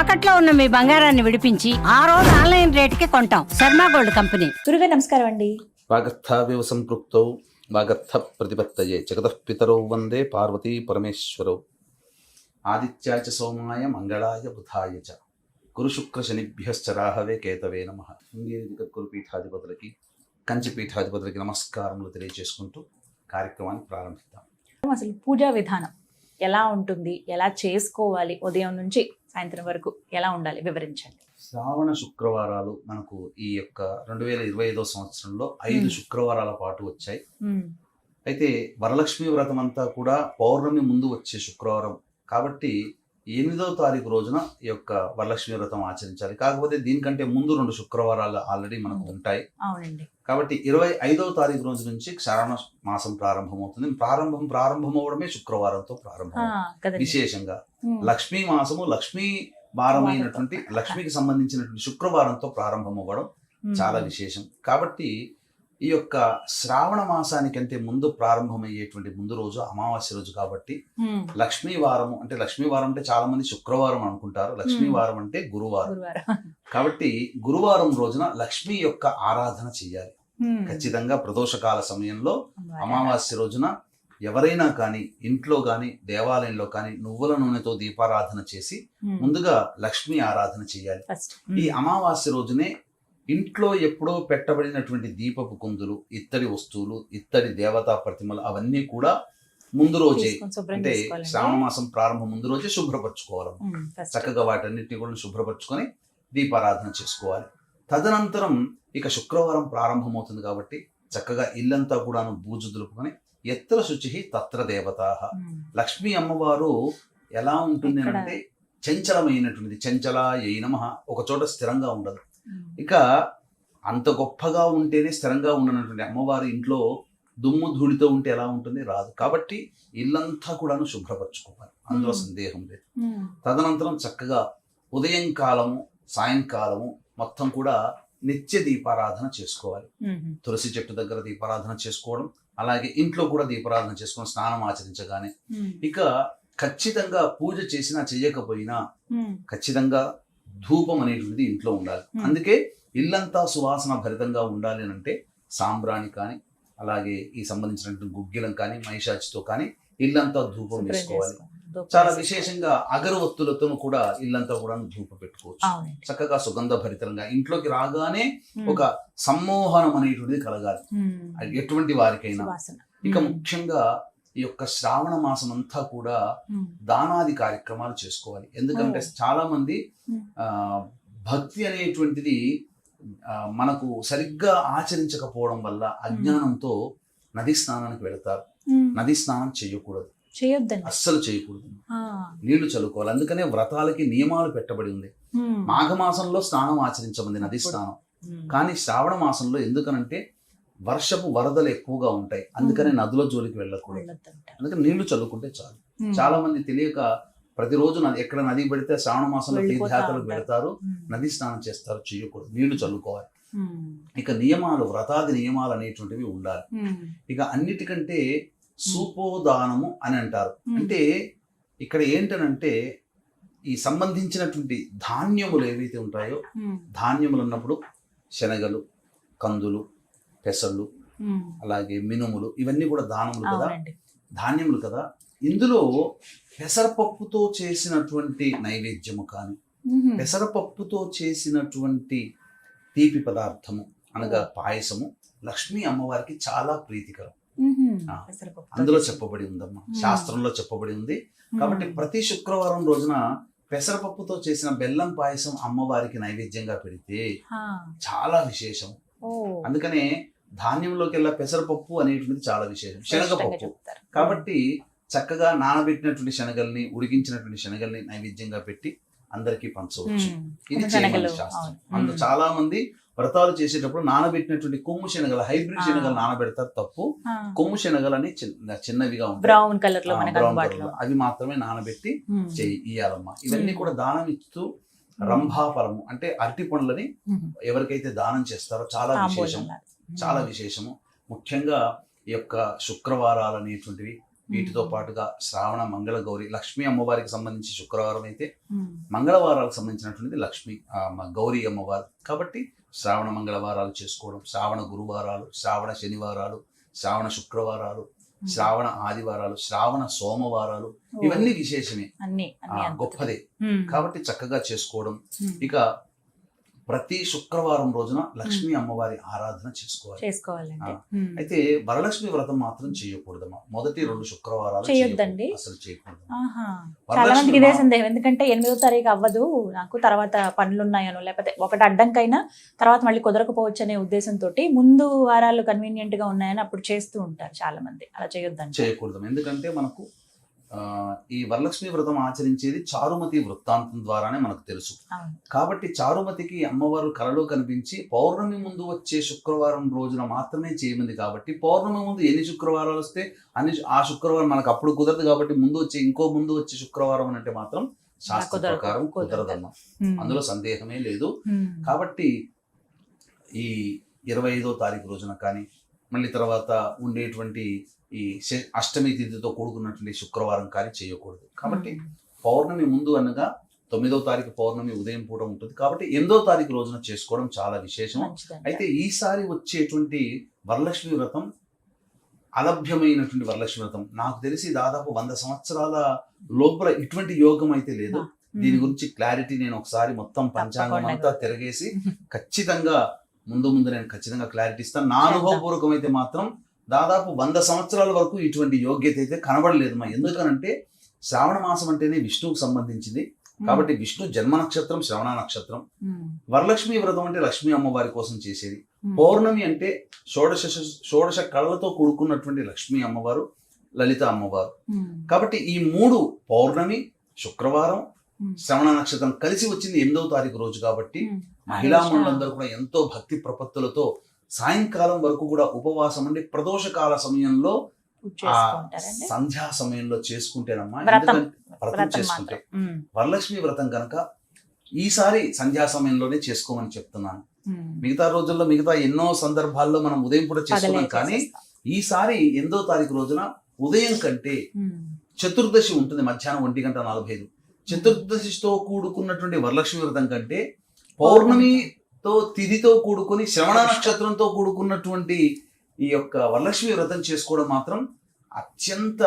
తాకట్లో ఉన్న మీ బంగారాన్ని విడిపించి ఆ రోజు ఆన్లైన్ రేటుకి కొంటాం. Sharma gold company. గురుగారు నమస్కారం అండి. వాగర్థావివ సంపృక్తౌ వాగర్థ ప్రతిపత్తయే. జగతః పితరౌ వందే పార్వతీ పరమేశ్వరౌ. ఆదిత్యాయ చ సోమాయ మంగళాయ బుధాయ చ. గురు శుక్ర శనిభ్యశ్చ రాహవే కేతవే నమ. శృంగేరి గురు పీఠాధిపతులకి కంచి పీఠాధిపతులకి నమస్కారములు తెలియజేసుకుంటూ కార్యక్రమాన్ని ప్రారంభిద్దాం. అసలు పూజా విధానం ఎలా ఉంటుంది? ఎలా చేసుకోవాలి? ఉదయం నుంచి సాయంత్రం వరకు ఎలా ఉండాలి? వివరించండి. శ్రావణ శుక్రవారాలు మనకు ఈ యొక్క రెండు వేల ఇరవై ఐదో సంవత్సరంలో ఐదు. శుక్రవారాల పాటు వచ్చాయి. అయితే వరలక్ష్మి వ్రతం అంతా కూడా పౌర్ణమి ముందు వచ్చే శుక్రవారం. కాబట్టి ఎనిమిదవ తారీఖు రోజున ఈ యొక్క వరలక్ష్మి వ్రతం ఆచరించాలి. కాకపోతే దీనికంటే ముందు రెండు శుక్రవారాలు ఆల్రెడీ మనకు ఉంటాయి. అవునండి. కాబట్టి ఇరవై ఐదవ తారీఖు రోజు నుంచి శ్రావణ మాసం ప్రారంభమవుతుంది. ప్రారంభం ప్రారంభం అవడమే శుక్రవారంతో ప్రారంభం. విశేషంగా లక్ష్మీ మాసము లక్ష్మీ వారమైనటువంటి లక్ష్మికి సంబంధించినటువంటి శుక్రవారంతో ప్రారంభం అవ్వడం చాలా విశేషం. కాబట్టి ఈ యొక్క శ్రావణ మాసానికంటే ముందు ప్రారంభమయ్యేటువంటి ముందు రోజు అమావాస్య రోజు కాబట్టి ఉమ్, లక్ష్మీ వారము అంటే లక్ష్మీ వారం అంటే చాలా మంది శుక్రవారం అనుకుంటారు. లక్ష్మీ Hmm. వారం అంటే గురువారం. కాబట్టి గురువారం రోజున లక్ష్మీ యొక్క ఆరాధన చేయాలి. ఖచ్చితంగా ప్రదోషకాల సమయంలో. అమావాస్య రోజున ఎవరైనా కానీ ఇంట్లో కానీ దేవాలయంలో కానీ నువ్వుల నూనెతో దీపారాధన చేసి ముందుగా లక్ష్మీ ఆరాధన చేయాలి. ఈ అమావాస్య రోజునే ఇంట్లో ఎప్పుడో పెట్టబడినటువంటి దీపపు కుందులు ఇత్తడి వస్తువులు ఇత్తడి దేవతా ప్రతిమలు అవన్నీ కూడా ముందు రోజే అంటే. శ్రావణ మాసం ప్రారంభం ముందు రోజే శుభ్రపరచుకోవాలి. చక్కగా వాటన్నిటిని కూడా శుభ్రపరచుకొని దీపారాధన చేసుకోవాలి తదనంతరం ఇక శుక్రవారం ప్రారంభమవుతుంది కాబట్టి చక్కగా ఇల్లంతా కూడాను బూజు దులుపుకొని ఎత్ర శుచి తత్ర దేవతా లక్ష్మీ అమ్మవారు ఎలా ఉంటుంది? అంటే చంచలమైనటువంటిది చంచల ఏ నమః ఒక చోట స్థిరంగా ఉండదు ఇక అంత గొప్పగా ఉంటేనే స్థిరంగా ఉండనటువంటి అమ్మవారి ఇంట్లో దుమ్ము ధూళితో ఉంటే ఎలా ఉంటుంది? రాదు. కాబట్టి ఇల్లంతా కూడాను శుభ్రపరచుకోవాలి. అందులో. సందేహం లేదు. తదనంతరం చక్కగా ఉదయం కాలము సాయంకాలము మొత్తం కూడా నిత్య దీపారాధన చేసుకోవాలి. తులసి చెట్టు దగ్గర దీపారాధన చేసుకోవడం అలాగే ఇంట్లో కూడా దీపారాధన చేసుకొని స్నానం ఆచరించగానే ఇక ఖచ్చితంగా పూజ చేసినా చేయకపోయినా ఖచ్చితంగా ధూపం అనేటువంటిది ఇంట్లో ఉండాలి. అందుకే ఇల్లంతా సువాసన భరితంగా ఉండాలి అని అంటే సాంబ్రాణి కానీ అలాగే ఈ సంబంధించినటువంటి గుగ్గిలం కానీ మైషాచితో కానీ ఇల్లంతా ధూపం వేసుకోవాలి. చాలా. విశేషంగా అగరవత్తులతో కూడా ఇల్లంతా కూడా ధూప పెట్టుకోవచ్చు. చక్కగా సుగంధ భరితంగా ఇంట్లోకి రాగానే ఒక సమ్మోహనం అనేటువంటిది కలగాలి. ఎటువంటి వారికైనా. ఇక ముఖ్యంగా ఈ యొక్క శ్రావణ మాసం అంతా కూడా దానాది కార్యక్రమాలు చేసుకోవాలి. ఎందుకంటే. చాలా మంది. ఆ, భక్తి అనేటువంటిది మనకు సరిగ్గా ఆచరించకపోవడం వల్ల అజ్ఞానంతో నది స్నానానికి వెళతారు. నది స్నానం చేయకూడదు. చేయొద్దండి. అస్సలు చేయకూడదు. నీళ్ళు చల్లుకోవాలి. అందుకనే వ్రతాలకి నియమాలు పెట్టబడి ఉంది. మాఘమాసంలో స్నానం ఆచరించమంది నది. స్నానం. కానీ శ్రావణ మాసంలో ఎందుకనంటే వర్షపు వరదలు ఎక్కువగా ఉంటాయి. అందుకనే నదుల జోలికి వెళ్ళకూడదు. అందుకని నీళ్ళు చల్లుకుంటే చాలు. చాలా మంది తెలియక ప్రతిరోజు నది ఎక్కడ నది పెడితే శ్రావణ మాసంలో వెళ్ళిపోతా తీర్థయాత్రలు ఉంటారు. పెడతారు నది స్నానం చేస్తారు చేయకూడదు. నీళ్ళు చల్లుకోవాలి. ఇక నియమాలు వ్రతాది నియమాలు అనేటువంటివి ఉండాలి. ఇక అన్నిటికంటే సూపోదానము అని అంటారు. అంటే ఇక్కడ ఏంటనంటే ఈ సంబంధించినటువంటి ధాన్యములు ఏవైతే ఉంటాయో ధాన్యములు ఉన్నప్పుడు శనగలు కందులు పెసళ్ళు అలాగే మినుములు ఇవన్నీ కూడా దానములు కదా? ధాన్యములు కదా? ఇందులో పెసరపప్పుతో చేసినటువంటి నైవేద్యము కానీ పెసరపప్పుతో చేసినటువంటి తీపి పదార్థము అనగా పాయసము లక్ష్మీ అమ్మవారికి చాలా ప్రీతికరం. అందులో చెప్పబడి ఉందమ్మా. శాస్త్రంలో చెప్పబడి ఉంది. కాబట్టి ప్రతి శుక్రవారం రోజున పెసరపప్పుతో చేసిన బెల్లం పాయసం అమ్మవారికి నైవేద్యంగా పెడితే చాలా విశేషం. అందుకనే ధాన్యంలోకి వెళ్ళా పెసరపప్పు అనేటువంటిది చాలా విశేషం. శనగపప్పు. కాబట్టి చక్కగా నానబెట్టినటువంటి శనగల్ని ఉడికించినటువంటి శనగల్ని నైవేద్యంగా పెట్టి అందరికీ పంచవచ్చు. ఇది చేయమని శాస్త్రం. అందులో చాలా మంది వ్రతాలు చేసేటప్పుడు నానబెట్టినటువంటి కొమ్ము శనగలు హైబ్రిడ్. శనగలు నానబెడతారు తప్పు. కొమ్ము శనగలు అని చిన్న చిన్నవిగా ఉంటాయి. బ్రౌన్ కలర్లో. అవి మాత్రమే నానబెట్టి ఉమ్, చేయి ఇయ్యాలమ్మా. ఇవన్నీ. కూడా దానం ఇస్తూ రంభాఫలము. అంటే అరటి పండ్లని ఎవరికైతే దానం చేస్తారో చాలా విశేషం చాలా విశేషము. ముఖ్యంగా ఈ యొక్క శుక్రవారాలు అనేటువంటివి వీటితో. పాటుగా శ్రావణ మంగళ గౌరి లక్ష్మీ అమ్మవారికి సంబంధించి శుక్రవారం అయితే మంగళవారాలకు సంబంధించినటువంటిది లక్ష్మి గౌరీ అమ్మవారు. కాబట్టి శ్రావణ మంగళవారాలు చేసుకోవడం శ్రావణ గురువారాలు శ్రావణ శనివారాలు శ్రావణ శుక్రవారాలు. శ్రావణ ఆదివారాలు శ్రావణ సోమవారాలు ఇవన్నీ విశేషమే. గొప్పదే. కాబట్టి చక్కగా చేసుకోవడం. ఇక ప్రతి శుక్రవారం రోజున లక్ష్మీ అమ్మవారి ఆరాధన చేసుకోవాలి. ఉమ్. అయితే వరలక్ష్మి వ్రతం మాత్రం చేయకూడదమ్మా. మొదటి రెండు శుక్రవారాలు చేయొద్దండి? అసలు చేయకూడదు. ఆహా. చాలా మందికి ఇదే సందేహం. ఎందుకంటే ఎనిమిదో తారీఖు అవ్వదు. నాకు తర్వాత పనులు ఉన్నాయనో లేకపోతే ఒకటి అడ్డంకైనా తర్వాత మళ్ళీ కుదరకపోవచ్చు అనే ఉద్దేశంతో ముందు వారాలు కన్వీనియంట్గా ఉన్నాయని అప్పుడు చేస్తూ ఉంటారు చాలా మంది అలా చేయొద్దండి చేయకూడదు ఎందుకంటే మనకు ఈ వరలక్ష్మి వ్రతం ఆచరించేది చారుమతి వృత్తాంతం ద్వారానే మనకు తెలుసు కాబట్టి చారుమతికి అమ్మవారు కలలో కనిపించి పౌర్ణమి ముందు వచ్చే శుక్రవారం రోజున మాత్రమే చేయమంది కాబట్టి పౌర్ణమి ముందు ఎన్ని శుక్రవారాలు వస్తే అన్ని ఆ శుక్రవారం మనకు అప్పుడు కుదరదు కాబట్టి ముందు వచ్చే ఇంకో ముందు వచ్చే శుక్రవారం అంటే మాత్రం శాస్త్ర ప్రకారం కుదరదు. కుదరదమ్మా. అందులో సందేహమే లేదు. కాబట్టి ఈ ఇరవై ఐదో తారీఖు రోజున కానీ మళ్ళీ తర్వాత ఉండేటువంటి ఈ అష్టమి తిథితో కూడుకున్నటువంటి శుక్రవారం కానీ చేయకూడదు కాబట్టి. పౌర్ణమి ముందు అనగా తొమ్మిదో తారీఖు పౌర్ణమి ఉదయం పూట ఉంటుంది కాబట్టి ఎనిమిదో తారీఖు రోజున చేసుకోవడం చాలా విశేషం. అయితే ఈసారి వచ్చేటువంటి వరలక్ష్మి వ్రతం అలభ్యమైనటువంటి వరలక్ష్మి వ్రతం నాకు తెలిసి దాదాపు వంద సంవత్సరాల లోపల ఇటువంటి యోగం అయితే లేదు. దీని గురించి క్లారిటీ నేను ఒకసారి మొత్తం పంచాంగం. అంతా తిరగేసి ఖచ్చితంగా ముందు ముందు నేను ఖచ్చితంగా క్లారిటీ ఇస్తాను నా అనుభవపూర్వకం అయితే మాత్రం దాదాపు వంద సంవత్సరాల వరకు ఇటువంటి యోగ్యత అయితే కనబడలేదు మా ఎందుకనంటే శ్రావణ మాసం అంటేనే విష్ణువుకు సంబంధించింది కాబట్టి విష్ణు జన్మ నక్షత్రం శ్రవణ నక్షత్రం. వరలక్ష్మి వ్రతం అంటే లక్ష్మీ అమ్మవారి కోసం చేసేది. పౌర్ణమి అంటే షోడశ షోడశ కళలతో కూడుకున్నటువంటి లక్ష్మీ అమ్మవారు లలిత అమ్మవారు. కాబట్టి ఈ మూడు పౌర్ణమి శుక్రవారం. శ్రవణ నక్షత్రం కలిసి వచ్చింది ఎనిమిదవ తారీఖు రోజు కాబట్టి. మహిళా మనులందరూ కూడా ఎంతో భక్తి ప్రపత్తులతో సాయంకాలం వరకు కూడా ఉపవాసం ఉండి ప్రదోషకాల సమయంలో సంధ్యా సమయంలో చేసుకుంటేనమ్మా వ్రతం. చేసుకుంటే. వరలక్ష్మి వ్రతం కనుక ఈసారి సంధ్యా సమయంలోనే చేసుకోమని చెప్తున్నాను. మిగతా రోజుల్లో మిగతా ఎన్నో సందర్భాల్లో మనం ఉదయం కూడా చేసుకున్నాం కానీ. ఈసారి ఎనిమిదో తారీఖు రోజున ఉదయం కంటే. చతుర్దశి ఉంటుంది మధ్యాహ్నం ఒంటి గంట నలభై ఐదు చతుర్దశితో కూడుకున్నటువంటి వరలక్ష్మి వ్రతం కంటే పౌర్ణమితో తిథితో కూడుకుని శ్రవణ నక్షత్రంతో కూడుకున్నటువంటి ఈ యొక్క వరలక్ష్మి వ్రతం చేసుకోవడం మాత్రం అత్యంత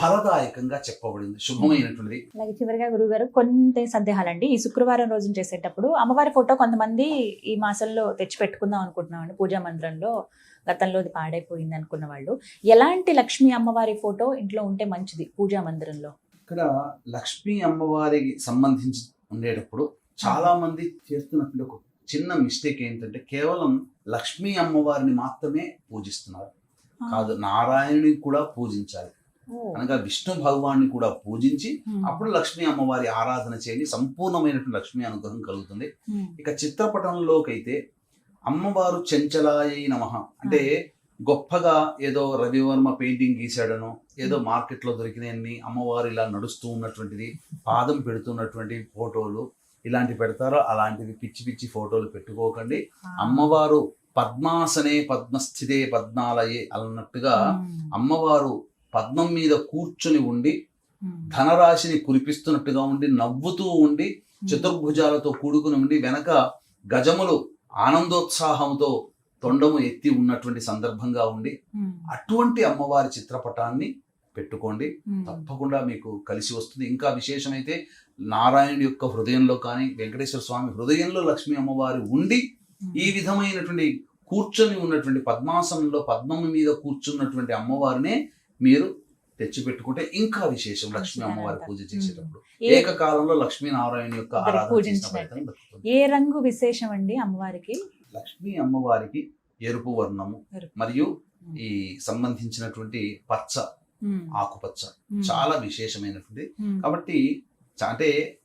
ఫలదాయకంగా చెప్పబడింది శుభమైనటువంటిది. అలాగే చివరిగా గురుగారు కొన్ని సందేహాలండి. ఈ శుక్రవారం రోజున చేసేటప్పుడు అమ్మవారి ఫోటో కొంతమంది ఈ మాసంలో తెచ్చి పెట్టుకుందాం అనుకుంటున్నామండి పూజా మందిరంలో గతంలో అది పాడైపోయింది అనుకున్న వాళ్ళు. ఎలాంటి లక్ష్మీ అమ్మవారి ఫోటో ఇంట్లో ఉంటే మంచిది పూజా మందిరంలో? ఇక్కడ లక్ష్మీ అమ్మవారికి సంబంధించి ఉండేటప్పుడు చాలా మంది చేస్తున్నటువంటి ఒక చిన్న మిస్టేక్ ఏంటంటే కేవలం లక్ష్మీ అమ్మవారిని మాత్రమే పూజిస్తున్నారు. కాదు నారాయణుని కూడా పూజించాలి. అనగా విష్ణు భగవాన్ని కూడా పూజించి. అప్పుడు లక్ష్మీ అమ్మవారి ఆరాధన చేయండి. సంపూర్ణమైనటువంటి లక్ష్మీ అనుగ్రహం కలుగుతుంది. ఇక చిత్రపటంలోకైతే అమ్మవారు చెంచలాయ నమ. అంటే గొప్పగా ఏదో రవివర్మ పెయింటింగ్ గీశాడనో ఏదో మార్కెట్లో దొరికినన్ని అమ్మవారు ఇలా నడుస్తూ ఉన్నటువంటిది పాదం పెడుతున్నటువంటి ఫోటోలు ఇలాంటి పెడతారో అలాంటివి పిచ్చి పిచ్చి ఫోటోలు పెట్టుకోకండి. అమ్మవారు పద్మాసనే పద్మస్థితే పద్మాలయే అన్నట్టుగా. అమ్మవారు పద్మం మీద కూర్చుని ఉండి. ధనరాశిని కురిపిస్తున్నట్టుగా ఉండి నవ్వుతూ ఉండి చతుర్భుజాలతో కూడుకుని ఉండి వెనక గజములు ఆనందోత్సాహంతో తొండము ఎత్తి ఉన్నటువంటి సందర్భంగా ఉండి ఉమ్. అటువంటి అమ్మవారి చిత్రపటాన్ని పెట్టుకోండి. ఉమ్. తప్పకుండా మీకు కలిసి వస్తుంది. ఇంకా విశేషమైతే నారాయణుడి యొక్క హృదయంలో కానీ వెంకటేశ్వర స్వామి హృదయంలో లక్ష్మీ అమ్మవారి ఉండి ఈ విధమైనటువంటి కూర్చొని ఉన్నటువంటి పద్మాసనంలో పద్మం మీద కూర్చున్నటువంటి అమ్మవారినే మీరు తెచ్చిపెట్టుకుంటే ఇంకా విశేషం లక్ష్మీ అమ్మవారి పూజ చేసేటప్పుడు. ఏకకాలంలో లక్ష్మీనారాయణ యొక్క ఆరాధన. ఏ రంగు విశేషం అండి అమ్మవారికి? లక్ష్మీ అమ్మవారికి ఎరుపు వర్ణము. మరియు ఈ సంబంధించినటువంటి పచ్చ. ఆకుపచ్చ. చాలా విశేషమైనటువంటి. కాబట్టి అంటే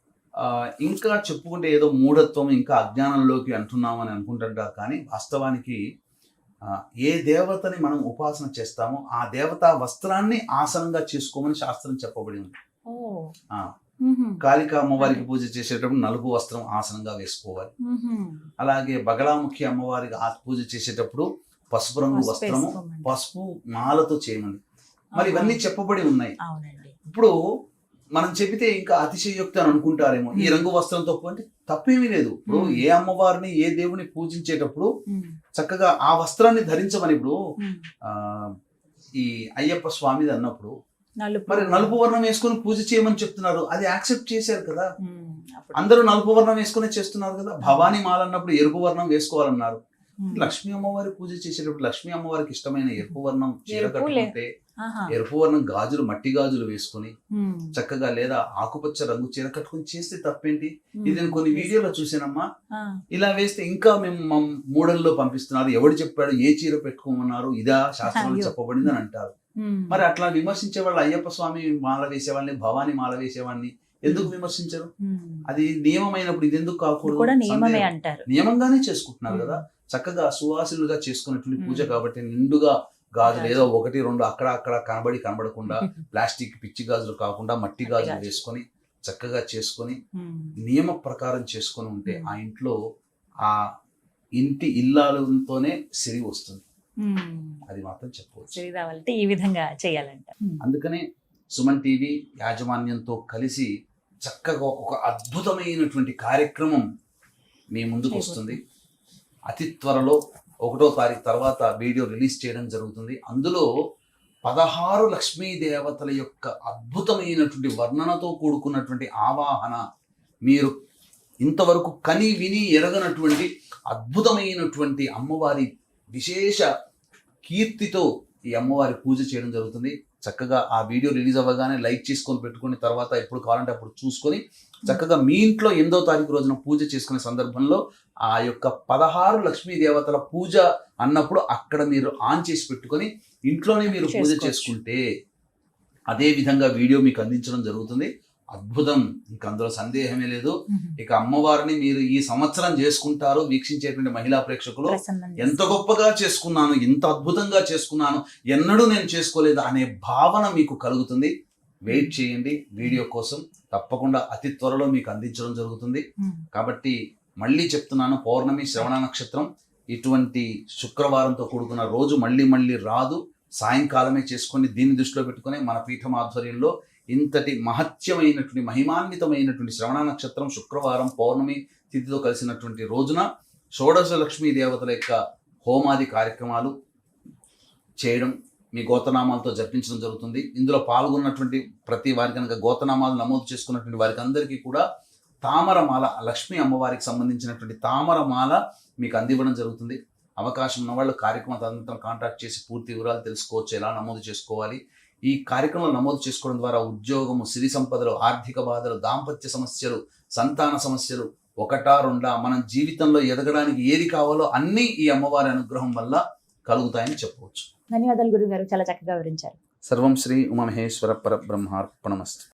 ఇంకా చెప్పుకుంటే ఏదో మూఢత్వం ఇంకా అజ్ఞానంలోకి అంటున్నామని అనుకుంటుంటారు కానీ వాస్తవానికి ఏ దేవతని మనం ఉపాసన చేస్తామో ఆ దేవతా వస్త్రాన్ని ఆసనంగా చేసుకోమని శాస్త్రం చెప్పబడి ఉంది. కాళిక అమ్మవారికి పూజ చేసేటప్పుడు నలుపు వస్త్రం ఆసనంగా వేసుకోవాలి. అలాగే బగలాముఖి అమ్మవారికి ఆ పూజ చేసేటప్పుడు పసుపు రంగు వస్త్రము. పసుపు మాలతో చేయమండి మరి ఇవన్నీ చెప్పబడి ఉన్నాయి. ఇప్పుడు మనం చెబితే ఇంకా అతిశయోక్తి అని అనుకుంటారేమో. ఈ రంగు వస్త్రంతో అంటే తప్పేమీ లేదు. ఇప్పుడు. ఏ అమ్మవారిని ఏ దేవుని పూజించేటప్పుడు చక్కగా ఆ వస్త్రాన్ని ధరించమని ఇప్పుడు ఈ అయ్యప్ప స్వామిది అన్నప్పుడు మరి నలుపు వర్ణం వేసుకొని పూజ చేయమని చెప్తున్నారు. అది యాక్సెప్ట్ చేశారు కదా. అందరూ నలుపు వర్ణం వేసుకునే చేస్తున్నారు కదా. భవానీ మాల అన్నప్పుడు ఎరుపు వర్ణం వేసుకోవాలన్నారు. లక్ష్మీ అమ్మవారి పూజ చేసేటప్పుడు లక్ష్మీ అమ్మవారికి ఇష్టమైన ఎరుపు వర్ణం చీర కట్టుకుంటే. ఎరుపు వర్ణం గాజులు మట్టి గాజులు వేసుకొని చక్కగా లేదా ఆకుపచ్చ రంగు చీర కట్టుకొని చేస్తే తప్పేంటి. ఇది నేను కొన్ని వీడియోలో చూసానమ్మా ఇలా వేస్తే ఇంకా మేము మూడల్లో పంపిస్తున్నారు. ఎవడు చెప్పాడు ఏ చీర పెట్టుకోమన్నారు? ఇదా శాస్త్రంలో. చెప్పబడింది అని అంటారు. మరి అట్లా విమర్శించే వాళ్ళు అయ్యప్ప స్వామి మాల వేసేవాళ్ళని భవానీ మాల వేసేవాడిని ఎందుకు విమర్శించరు. అది నియమమైనప్పుడు ఇది ఎందుకు కాకూడదు? నియమంగానే చేసుకుంటున్నారు కదా. చక్కగా సువాసులుగా చేసుకున్నటువంటి పూజ కాబట్టి నిండుగా గాజులు ఏదో ఒకటి రెండు అక్కడ అక్కడ కనబడి కనబడకుండా ప్లాస్టిక్ పిచ్చి గాజులు కాకుండా మట్టి గాజులు. వేసుకొని చక్కగా చేసుకొని. నియమ ప్రకారం చేసుకొని ఉంటే. ఆ ఇంట్లో ఆ ఇంటి ఇల్లాలతోనే సిరి వస్తుంది. అది మాత్రం చెప్పవచ్చు. రావాలంటే ఈ విధంగా చేయాలంట. అందుకనే సుమన్ టీవీ యాజమాన్యంతో కలిసి చక్కగా ఒక అద్భుతమైనటువంటి కార్యక్రమం మీ ముందుకు వస్తుంది. అతి త్వరలో ఒకటో తారీఖు తర్వాత వీడియో రిలీజ్ చేయడం జరుగుతుంది. అందులో పదహారు లక్ష్మీ దేవతల యొక్క అద్భుతమైనటువంటి వర్ణనతో కూడుకున్నటువంటి ఆవాహన మీరు ఇంతవరకు కని విని ఎరగనటువంటి అద్భుతమైనటువంటి అమ్మవారి విశేష కీర్తితో ఈ అమ్మవారి పూజ చేయడం జరుగుతుంది చక్కగా ఆ వీడియో రిలీజ్ అవ్వగానే లైక్ చేసుకొని పెట్టుకుని తర్వాత ఎప్పుడు కావాలంటే అప్పుడు చూసుకొని చక్కగా మీ ఇంట్లో ఎనిమిదో తారీఖు రోజున పూజ చేసుకునే సందర్భంలో ఆ యొక్క పదహారు లక్ష్మీ దేవతల పూజ అన్నప్పుడు అక్కడ మీరు ఆన్ చేసి పెట్టుకొని ఇంట్లోనే మీరు పూజ. చేసుకుంటే అదే విధంగా వీడియో మీకు అందించడం జరుగుతుంది అద్భుతం. ఇంకా అందులో సందేహమే లేదు. ఇక అమ్మవారిని మీరు ఈ సంవత్సరం చేసుకుంటారు వీక్షించేటువంటి మహిళా ప్రేక్షకులు. ఎంత గొప్పగా చేసుకున్నాను ఎంత అద్భుతంగా చేసుకున్నాను ఎన్నడూ నేను చేసుకోలేదు అనే భావన మీకు కలుగుతుంది. వెయిట్ చేయండి. వీడియో కోసం తప్పకుండా అతి త్వరలో మీకు అందించడం జరుగుతుంది. కాబట్టి మళ్ళీ చెప్తున్నాను పౌర్ణమి శ్రవణ నక్షత్రం ఇటువంటి శుక్రవారంతో కూడుకున్న రోజు మళ్ళీ మళ్ళీ రాదు. సాయంకాలమే చేసుకొని దీన్ని దృష్టిలో పెట్టుకొని మన పీఠం ఆధ్వర్యంలో ఇంతటి మహత్యమైనటువంటి మహిమాన్వితమైనటువంటి శ్రవణ నక్షత్రం శుక్రవారం పౌర్ణమి తిథితో కలిసినటువంటి రోజున షోడశ లక్ష్మీ దేవతల యొక్క హోమాది కార్యక్రమాలు చేయడం మీ గోతనామాలతో జరిపించడం జరుగుతుంది. ఇందులో పాల్గొన్నటువంటి ప్రతి వారి కనుక గోతనామాలు నమోదు చేసుకున్నటువంటి వారికి అందరికీ కూడా తామరమాల లక్ష్మీ అమ్మవారికి సంబంధించినటువంటి తామరమాల మీకు అందివ్వడం జరుగుతుంది. అవకాశం ఉన్న వాళ్ళు కార్యక్రమం తదనంతరం కాంటాక్ట్ చేసి పూర్తి వివరాలు తెలుసుకోవచ్చు ఎలా నమోదు చేసుకోవాలి ఈ కార్యక్రమంలో నమోదు చేసుకోవడం ద్వారా ఉద్యోగము సిరి సంపదలు ఆర్థిక బాధలు దాంపత్య సమస్యలు సంతాన సమస్యలు ఒకటా రెండా మనం జీవితంలో ఎదగడానికి ఏది కావాలో అన్నీ ఈ అమ్మవారి అనుగ్రహం వల్ల కలుగుతాయని చెప్పవచ్చు. ధన్యవాదాలు గురుగారు చాలా చక్కగా వివరించారు. సర్వం శ్రీ ఉమామహేశ్వర పరబ్రహ్మార్పణమస్తు.